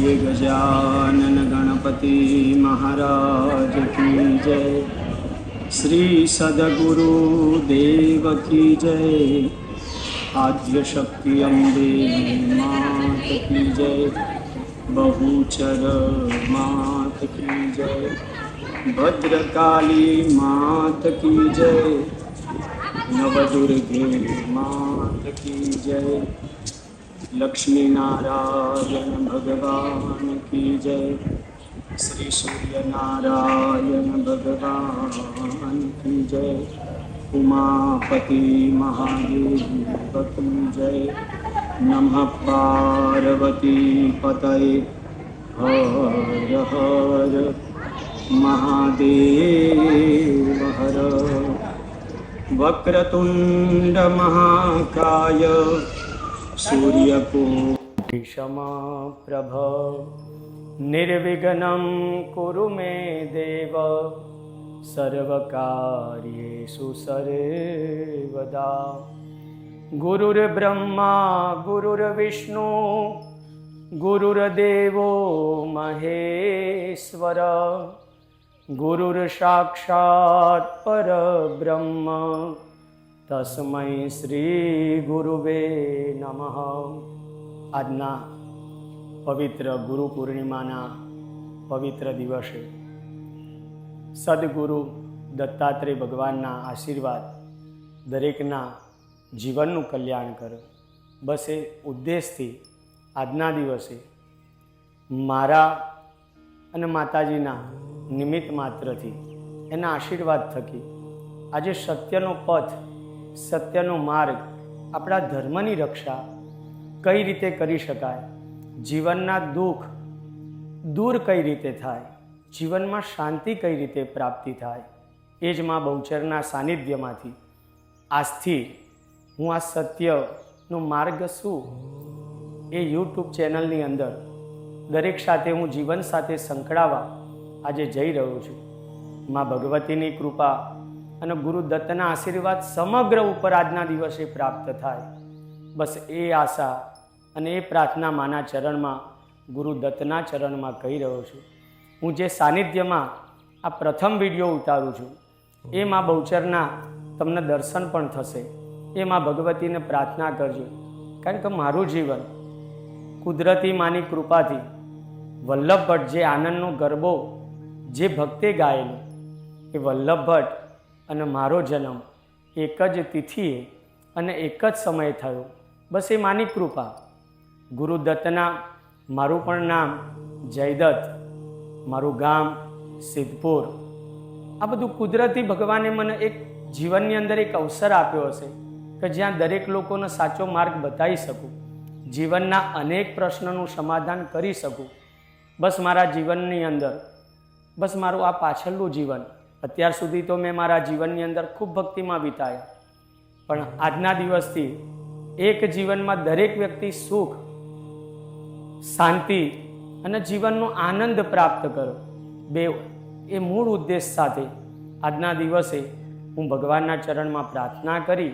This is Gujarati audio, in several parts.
બોલીએ ગજાનન ગણપતિ મહારાજ કી જય. શ્રી સદગુરુ દેવ કી જય. આદ્ય શક્તિ અંબે માત કી જય. બહુચર માત કી જય. ભદ્રકાલી માત કી જય. નવદુર્ગે માત કી જય. લક્ષ્મીનારાયણ ભગવાન કી જય શ્રી સૂર્યનારાયણ ભગવાન કી જય ઉમાપતિ મહાદેવ જય નમઃ પાર્વતી પતય હર હર મહાદેવ હર વક્રતુંડ મહાકાય સૂર્યકો દિશમાં પ્રભ નિર્વિઘ્નમ કુરુ મે દેવ સર્વકાર્યેષુ સર્વદા ગુરુર્બ્રહ્મા ગુરુર્વિષ્ણુ ગુરુર્દેવો મહેશ્વર ગુરુર્સાક્ષાત પરબ્રહ્મ તસ્મય શ્રી ગુરુવે નમઃ આજના પવિત્ર ગુરુ પૂર્ણિમાના પવિત્ર દિવસે સદગુરુ દત્તાત્રેય ભગવાનના આશીર્વાદ દરેકના જીવનનું કલ્યાણ કરે. બસ એ ઉદ્દેશથી આજના દિવસે મારા અને માતાજીના નિમિત્ત માત્રથી એના આશીર્વાદ થકી આજે સત્યનો પથ સત્યનો માર્ગ આપણા ધર્મની રક્ષા કઈ રીતે કરી શકાય, જીવનના દુઃખ દૂર કઈ રીતે થાય, જીવનમાં શાંતિ કઈ રીતે પ્રાપ્તિ થાય, એ જ માં બહુચરના સાનિધ્યમાંથી આજથી હું આ સત્યનો માર્ગ શું? એ યુટ્યુબ ચેનલની અંદર દરેક સાથે હું જીવન સાથે સંકળાવા આજે જઈ રહ્યો છું. માં ભગવતીની કૃપા અને ગુરુ દત્તના આશીર્વાદ સમગ્ર ઉપર આજના દિવસે પ્રાપ્ત થાય. બસ એ આશા અને એ પ્રાર્થના માના ચરણમાં ગુરુ દત્તના ચરણમાં કહી રહ્યો છું. હું જે સાનિધ્યમાં આ પ્રથમ વીડિયો ઉતારું છું, એ માં બહુચરના તમને દર્શન પણ થશે. એ માં ભગવતીને પ્રાર્થના કરજો. કારણ કે મારું જીવન કુદરતી માની કૃપાથી વલ્લભ ભટ્ટ જે આનંદનો ગરબો જે ભક્તે ગાયેલો, એ વલ્લભ ભટ્ટ અને મારો જન્મ એક જ તિથિએ અને એક જ સમયે થયો. બસ એ માની કૃપા. ગુરુદત્તના મારું પણ નામ જયદત્ત, મારું ગામ સિદ્ધપુર. આ બધું કુદરતી ભગવાને મને એક જીવનની અંદર એક અવસર આપ્યો હશે કે જ્યાં દરેક લોકોનો સાચો માર્ગ બતાવી શકું, જીવનના અનેક પ્રશ્નોનું સમાધાન કરી શકું. બસ મારા જીવનની અંદર, બસ મારું આ પાછળનું જીવન અત્યાર સુધી તો મેં મારા જીવનની અંદર ખૂબ ભક્તિમાં વિતાયા. પણ આજના દિવસથી એક જીવનમાં દરેક વ્યક્તિ સુખ, શાંતિ અને જીવનનો આનંદ પ્રાપ્ત કરો બે, એ મૂળ ઉદ્દેશ સાથે આજના દિવસે હું ભગવાનના ચરણમાં પ્રાર્થના કરી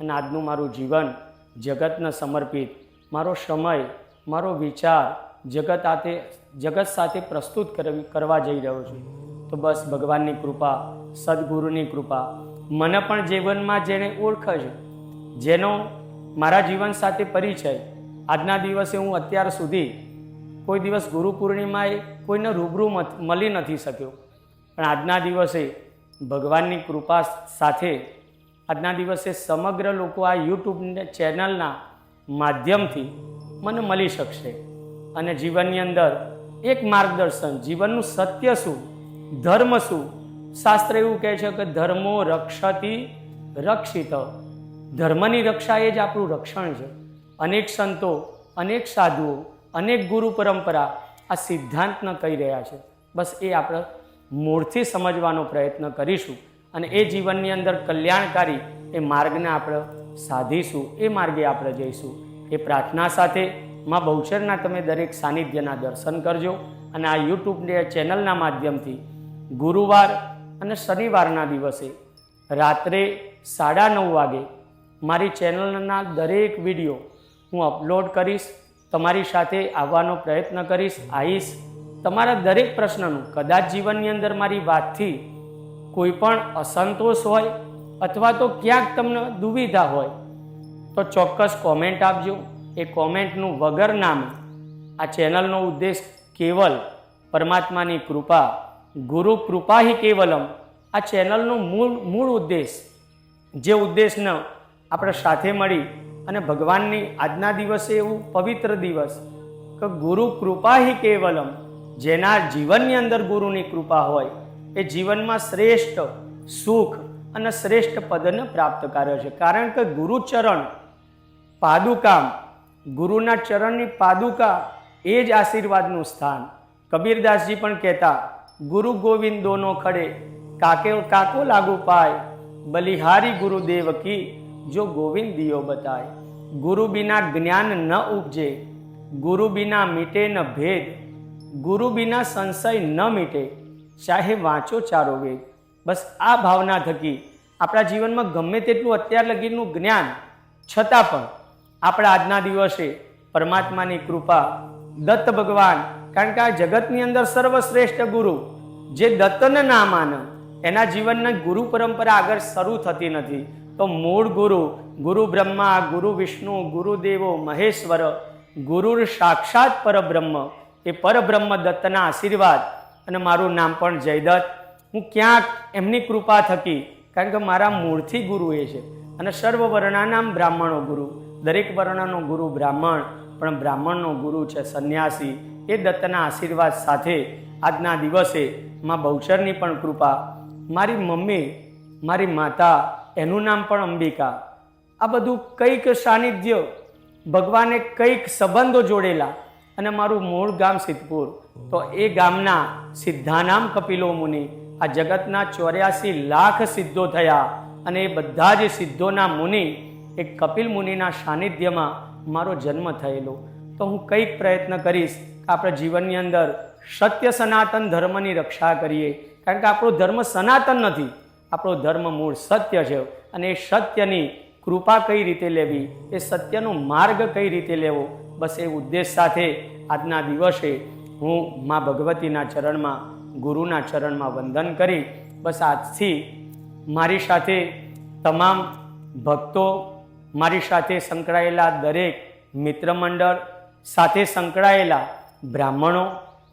અને આજનું મારું જીવન જગતને સમર્પિત, મારો સમય, મારો વિચાર જગત આતે, જગત સાથે પ્રસ્તુત કરવી જઈ રહ્યો છું. તો બસ ભગવાનની કૃપા, સદગુરુની કૃપા. મને પણ જીવનમાં જેને ઓળખ છે, જેનો મારા જીવન સાથે પરિચય, આજના દિવસે હું અત્યાર સુધી કોઈ દિવસ ગુરુ પૂર્ણિમાએ કોઈને રૂબરૂ મળી નથી શક્યો. પણ આજના દિવસે ભગવાનની કૃપા સાથે, આજના દિવસે સમગ્ર લોકો આ યુટ્યુબ ચેનલના માધ્યમથી મને મળી શકશે. અને જીવનની અંદર એક માર્ગદર્શન, જીવનનું સત્ય શું? ધર્મ શું? શાસ્ત્ર એવું કહે છે કે ધર્મો રક્ષતી રક્ષિત. ધર્મની રક્ષા એ જ આપણું રક્ષણ છે. અનેક સંતો, અનેક સાધુઓ, અનેક ગુરુ પરંપરા આ સિદ્ધાંતને કહી રહ્યા છે. બસ એ આપણે મૂળથી સમજવાનો પ્રયત્ન કરીશું અને એ જીવનની અંદર કલ્યાણકારી એ માર્ગને આપણે સાધીશું, એ માર્ગે આપણે જઈશું. એ પ્રાર્થના સાથે માં બહુચરના તમે દરેક સાનિધ્યના દર્શન કરજો અને આ યુટ્યુબ ચેનલના માધ્યમથી ગુરુવાર અને શનિવારના દિવસે રાત્રે સાડા નવ વાગે મારી ચેનલના દરેક વીડિયો હું અપલોડ કરીશ, તમારી સાથે આવવાનો પ્રયત્ન કરીશ આવીશ તમારા દરેક પ્રશ્નનું કદાચ જીવનની અંદર મારી વાતથી કોઈ પણ અસંતોષ હોય અથવા તો ક્યાંક તમને દુવિધા હોય, તો ચોક્કસ કોમેન્ટ આપજો. એ કોમેન્ટનું વગર નામે આ ચેનલનો ઉદ્દેશ કેવલ પરમાત્માની કૃપા ગુરુ કૃપા હિ કેવલમ. આ ચેનલનો મૂળ મૂળ ઉદ્દેશ, જે ઉદ્દેશને આપણે સાથે મળી અને ભગવાનની આજના દિવસે એવું પવિત્ર દિવસ કે ગુરુ કૃપા હિ કેવલમ, જેના જીવનની અંદર ગુરુની કૃપા હોય, એ જીવનમાં શ્રેષ્ઠ સુખ અને શ્રેષ્ઠ પદને પ્રાપ્ત કરે છે. કારણ કે ગુરુચરણ પાદુકામ, ગુરુના ચરણની પાદુકા એ જ આશીર્વાદનું સ્થાન. કબીરદાસજી પણ કહેતા ગુરુ ગોવિંદ દોનો ખડે કાકે કાકો લાગુ પાય? બલિહારી ગુરુદેવ કી જો ગોવિંદ દિયો બતાય? ગુરુ બિના જ્ઞાન ન ઉપજે, ગુરુ બિના મીટે ન ભેદ, ગુરુ બિના સંશય ન મીટે ચાહે વાંચો ચારો વેદ. બસ આ ભાવના થકી આપણા જીવનમાં ગમે તેટલું અત્યાર લગીનું જ્ઞાન, છતાં પણ આપણા આજના દિવસે પરમાત્માની કૃપા દત્ત ભગવાન, કારણ કે આ જગતની અંદર સર્વશ્રેષ્ઠ ગુરુ જે દત્તને ના માને, એના જીવનના ગુરુ પરંપરા આગળ શરૂ થતી નથી. તો મૂળ ગુરુ ગુરુ બ્રહ્મા, ગુરુ વિષ્ણુ ગુરુદેવો મહેશ્વર ગુરુ સાક્ષાત પરબ્રહ્મ, એ પરબ્રહ્મ દત્તના આશીર્વાદ અને મારું નામ પણ જયદત્ત. હું ક્યાંક એમની કૃપા થકી, કારણ કે મારા મૂળથી ગુરુ એ છે. અને સર્વ વર્ણાનામ બ્રાહ્મણો ગુરુ, દરેક વર્ણનો ગુરુ બ્રાહ્મણ, પણ બ્રાહ્મણનો ગુરુ છે સંન્યાસી. એ દત્તના આશીર્વાદ સાથે આજના દિવસે માં બહુચરની પણ કૃપા, મારી મમ્મી, મારી માતા, એનું નામ પણ અંબિકા. આ બધું કંઈક સાનિધ્ય, ભગવાને કંઈક સંબંધો જોડેલા અને મારું મૂળ ગામ સિદ્ધપુર. તો એ ગામના સિદ્ધાનામ કપિલો મુનિ આ જગતના ચોર્યાસી લાખ સિદ્ધો થયા અને એ બધા જ સિદ્ધોના મુનિ એ કપિલ મુનિના સાનિધ્યમાં મારો જન્મ થયેલો. તો હું કંઈક પ્રયત્ન કરીશ આપણા જીવનની અંદર સત્ય સનાતન ધર્મની રક્ષા કરીએ. કારણ કે આપણો ધર્મ સનાતન નથી, આપણો ધર્મ મૂળ સત્ય છે અને એ સત્યની કૃપા કઈ રીતે લેવી, એ સત્યનો માર્ગ કઈ રીતે લેવો, બસ એ ઉદ્દેશ સાથે આજના દિવસે હું મા ભગવતીના ચરણમાં, ગુરુના ચરણમાં વંદન કરી, બસ આજથી મારી સાથે તમામ ભક્તો, મારી સાથે સંકળાયેલા દરેક મિત્રમંડળ, સાથે સંકળાયેલા બ્રાહ્મણો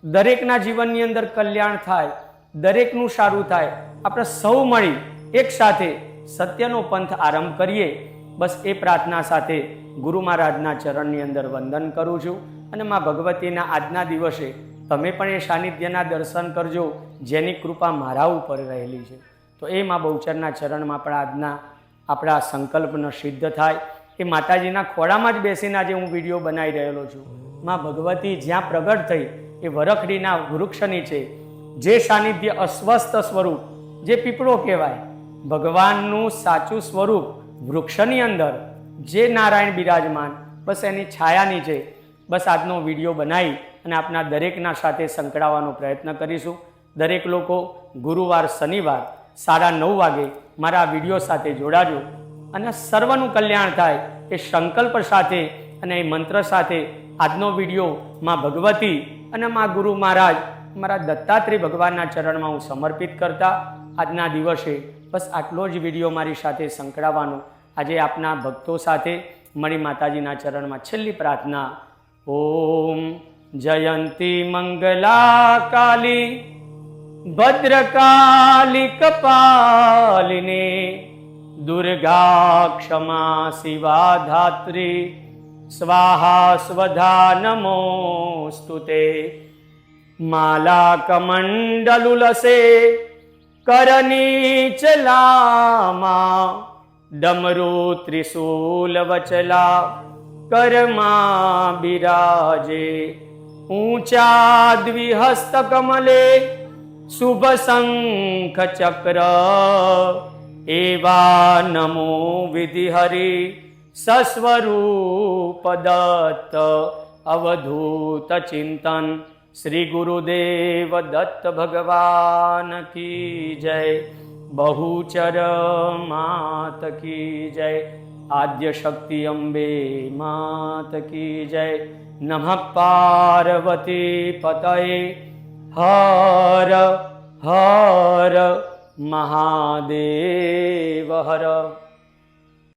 દરેકના જીવનની અંદર કલ્યાણ થાય, દરેકનું સારું થાય, આપણે સૌ મળી એક સાથે સત્યનો પંથ આરંભ કરીએ. બસ એ પ્રાર્થના સાથે ગુરુ મહારાજના ચરણની અંદર વંદન કરું છું અને મા ભગવતીના આજના દિવસે તમે પણ એ સાનિધ્યના દર્શન કરજો, જેની કૃપા મારા ઉપર રહેલી છે. તો એ મા બહુચરના ચરણમાં પણ આજના આપણા સંકલ્પનો સિદ્ધ થાય. એ માતાજીના ખોળામાં જ બેસીને આજે હું વીડિયો બનાવી રહેલો છું. માં ભગવતી જ્યાં પ્રગટ થઈ, એ વરખડીના વૃક્ષની છે. જે સાનિધ્ય અસ્વસ્થ સ્વરૂપ, જે પીપળો કહેવાય, ભગવાનનું સાચું સ્વરૂપ વૃક્ષની અંદર. જે નારાયણ બિરાજમાન, બસ એની છાયાની છે. બસ આજનો વીડિયો બનાવી અને આપના દરેકના સાથે સંકળાવવાનો પ્રયત્ન કરીશું. દરેક લોકો, ગુરુવાર શનિવાર, સાડા નવ વાગે મારા વીડિયો સાથે જોડાજો. અને સર્વનું કલ્યાણ થાય એ સંકલ્પ સાથે અને એ મંત્ર સાથે આજનો વીડિયો માં ભગવતી અને માં ગુરુ મહારાજ મારા દત્તાત્રેય ભગવાનના ચરણમાં હું સમર્પિત કરતા આજના દિવસે બસ આટલો જ વીડિયો મારી સાથે સંકળાવાનો આજે આપના ભક્તો સાથે મણી માતાજીના ચરણમાં છેલ્લી પ્રાર્થના. ઓમ જયંતી મંગલા કાલી ભદ્રકાલી કપાલિની દુર્ગા ક્ષમા શિવા ધાત્રી સ્વાહા સ્વધા નમોસ્તુ તે. માલા કમંડલુલસે કરનીચલામા ડમરુ ત્રિશૂલ વચલા કર્મા બિરાજે ઊંચા દ્વિહસ્ત કમલે શુભ શંખ ચક્ર એવા નમો વિધિ હરિ. सस्वरूपदत्त अवधूत श्रीगुरुदेव दत्त भगवान की जय। बहुचर मात की जय। आद्यशक्ति अम्बे मात की जय। नमः पार्वती पतये। हर हर महादेव हर।